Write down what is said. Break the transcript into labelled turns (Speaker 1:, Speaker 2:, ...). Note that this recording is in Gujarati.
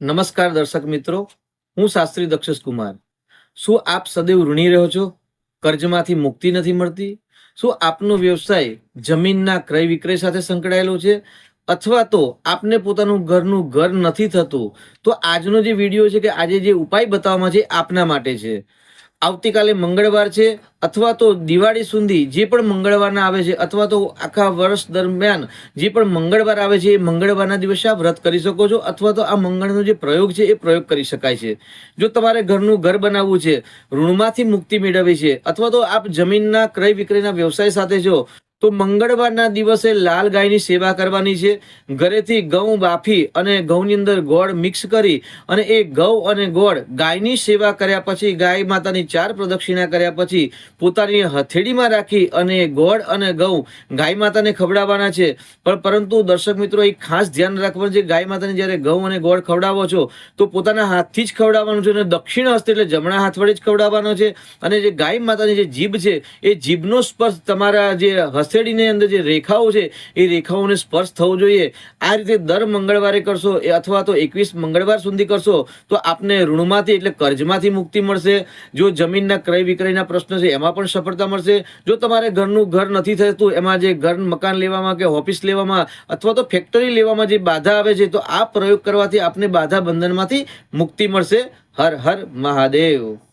Speaker 1: નમસ્કાર દર્શક મિત્રો, હું શાસ્ત્રી દક્ષસ કુમાર. શું આપ સદૈવ ઋણી રહ્યો છો? કર્જમાંથી મુક્તિ નથી મળતી? શું આપનો વ્યવસાય જમીનના ક્રય વિક્રય સાથે સંકળાયેલો છે? અથવા તો આપને પોતાનું ઘરનું ઘર નથી થતું? તો આજનો જે વીડિયો છે કે આજે જે ઉપાય બતાવવામાં છે આપના માટે છે. આવતીકાલે મંગળવાર છે અથવા તો દિવાળી સુધી જે પણ મંગળવારના આવે છે અથવા તો આખા વર્ષ દરમિયાન જે પણ મંગળવાર આવે છે એ મંગળવારના દિવસે આપ વ્રત કરી શકો છો અથવા તો આ મંગળનો જે પ્રયોગ છે એ પ્રયોગ કરી શકાય છે. જો તમારે ઘરનું ઘર બનાવવું છે, ઋણમાંથી મુક્તિ મેળવવી છે અથવા તો આપ જમીનના ક્રય વિક્રયના વ્યવસાય સાથે છો તો મંગળવારના દિવસે લાલ ગાયની સેવા કરવાની છે. ઘરેથી ઘઉં બાફી અને ઘઉંની અંદર ગોળ મિક્સ કરી અને એ ઘઉં અને ગોળ ગાયની સેવા કર્યા પછી ગાય માતાની ચાર પ્રદક્ષિણા કર્યા પછી પોતાની હથેળીમાં રાખી અને ગોળ અને ઘઉં ગાય માતાને ખવડાવવાના છે. પણ પરંતુ દર્શક મિત્રો, એક ખાસ ધ્યાન રાખવાનું છે, ગાય માતાને જ્યારે ઘઉં અને ગોળ ખવડાવો છો, તો પોતાના હાથથી જ ખવડાવવાનું છે અને દક્ષિણ હસ્તે એટલે જમણા હાથ વડે જ ખવડાવવાનો છે. અને જે ગાય માતાની જે જીભ છે, એ જીભનો સ્પર્શ તમારા જે હથેળીની અંદર જે રેખાઓ છે, એ રેખાઓને સ્પર્શ થવો જોઈએ. આ રીતે દર મંગળવારે કરશો અથવા તો એકવીસ મંગળવાર સુધી કરશો, તો આપને ઋણમાંથી એટલે કર્જમાંથી મુક્તિ મળશે. જો જમીનના ક્રય વિક્રયના પ્રશ્ન છે, એમાં પણ સફળતા મળશે. જો તમારે ઘરનું ઘર નથી થતું, એમાં જે ઘર મકાન લેવામાં કે ઓફિસ લેવામાં અથવા તો ફેક્ટરી લેવામાં જે બાધા આવે છે, તો આ પ્રયોગ કરવાથી આપને બાધા બંધનમાંથી મુક્તિ મળશે. હર હર મહાદેવ.